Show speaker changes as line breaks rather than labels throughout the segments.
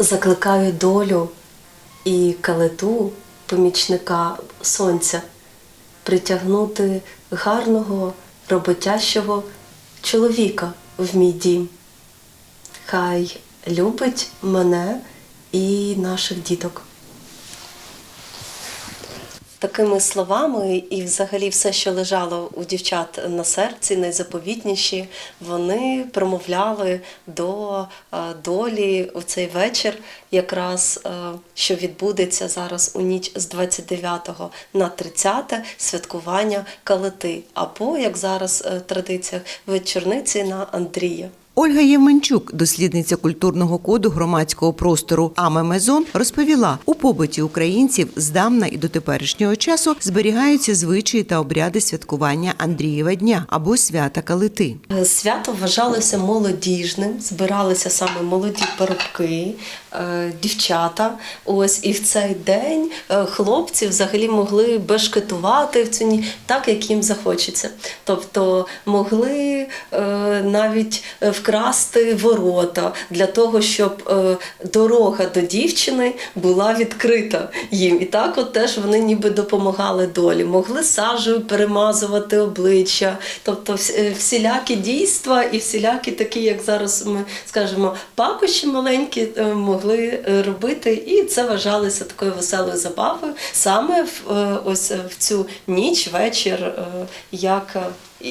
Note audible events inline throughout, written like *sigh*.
Закликаю долю і калиту помічника сонця притягнути гарного роботящого чоловіка в мій дім. Хай любить мене і наших діток. Такими словами, і взагалі все, що лежало у дівчат на серці, найзаповітніші, вони промовляли до е, долі у цей вечір, якраз е, що відбудеться зараз у ніч з 29 на 30 святкування калити, або як зараз е, в традиціях вечорниці на Андрія.
Ольга Євменчук, дослідниця культурного коду громадського простору Аме Мезон, розповіла, у побуті українців здавна і до теперішнього часу зберігаються звичаї та обряди святкування Андрієва дня або свята Калити.
Свято вважалося молодіжним, збиралися саме молоді парубки, е, дівчата. Ось і в цей день е, хлопці взагалі могли бешкетувати в цю ніч так, як їм захочеться. Тобто могли е, навіть е, вкрасти ворота для того, щоб е, дорога до дівчини була відкрита їм. І так от теж вони ніби допомагали долі. Могли сажею перемазувати обличчя, тобто е, всілякі дійства і всілякі такі, як зараз ми скажемо, пакощі маленькі е, могли робити, і це вважалося такою веселою забавою саме в ось в цю ніч, вечір, як,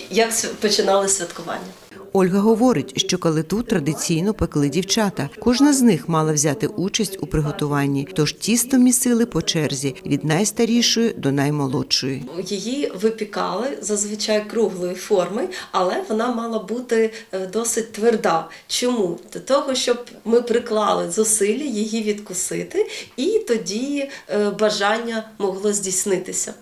як починали святкування.
Ольга говорить, що калиту традиційно пекли дівчата. Кожна з них мала взяти участь у приготуванні, тож тісто місили по черзі від найстарішої до наймолодшої.
Її випікали зазвичай круглої форми, але вона мала бути е, досить тверда. Чому? Для того, щоб ми приклали зусилля її відкусити, і тоді е, бажання могло здійснитися.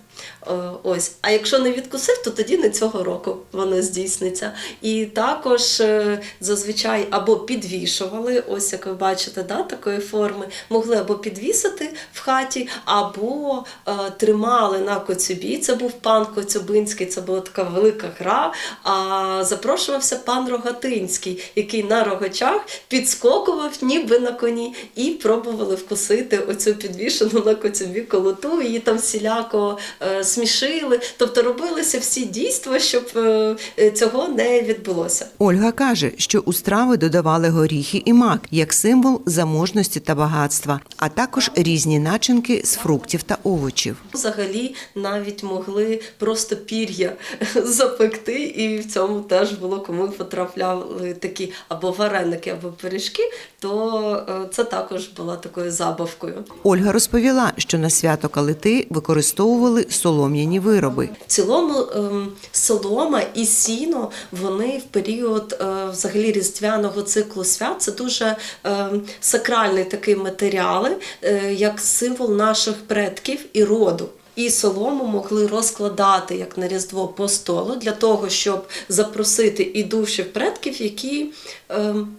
Е, Ось, а якщо не відкусив, то тоді не цього року воно здійсниться. І також е, зазвичай або підвішували, ось як ви бачите, да, такої форми, могли або підвісити в хаті, або е, тримали на коцюбі. Це був пан Коцюбинський, це була така велика гра. А запрошувався пан Рогатинський, який на рогачах підскокував, ніби на коні, і пробували вкусити оцю підвішену на коцюбі колоту. Її там всіляко смішили. Тобто робилися всі дійства, щоб е, е, цього не відбулося.
Ольга каже, що у страви додавали горіхи і мак як символ заможності та багатства, а також різні начинки з фруктів та овочів.
Взагалі навіть могли просто пір'я *laughs* запекти, і в цьому теж було кому потрапляли такі або вареники, або пиріжки, то е, це також була такою забавкою.
Ольга розповіла, що на свято калити використовували солом'яні вироби.
В цілому ем, солома і сіно вони в період е, взагалі різдвяного циклу свят це дуже ем, сакральний такий матеріали, е, як символ наших предків і роду. І солому могли розкладати як на різдво по столу для того, щоб запросити і душі предків, які ем,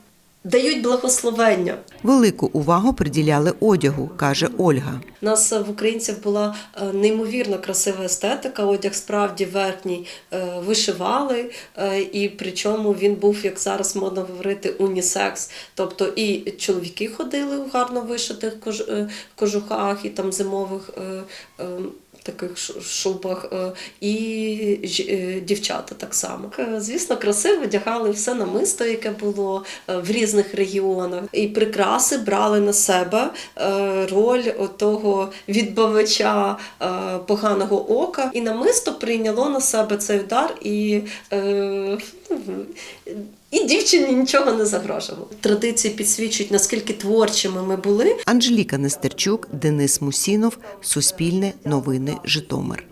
дають благословення.
Велику увагу приділяли одягу, каже Ольга.
У нас в українців була е, неймовірно красива естетика. Одяг справді верхній е, вишивали, е, і причому він був, як зараз модно говорити, унісекс. Тобто і чоловіки ходили у гарно вишитих кожухах і там зимових. Таких шубах е, і е, дівчата так само. Е, Звісно, красиво одягали все намисто, яке було в різних регіонах. І прикраси брали на себе роль того відбавача поганого ока. І намисто прийняло на себе цей удар, і, е, *laughs* і дівчині нічого не загрожувало. Традиції підсвічують, наскільки творчими ми були.
Анжеліка Нестерчук, Денис Мусінов, Суспільне, Новини, Житомир.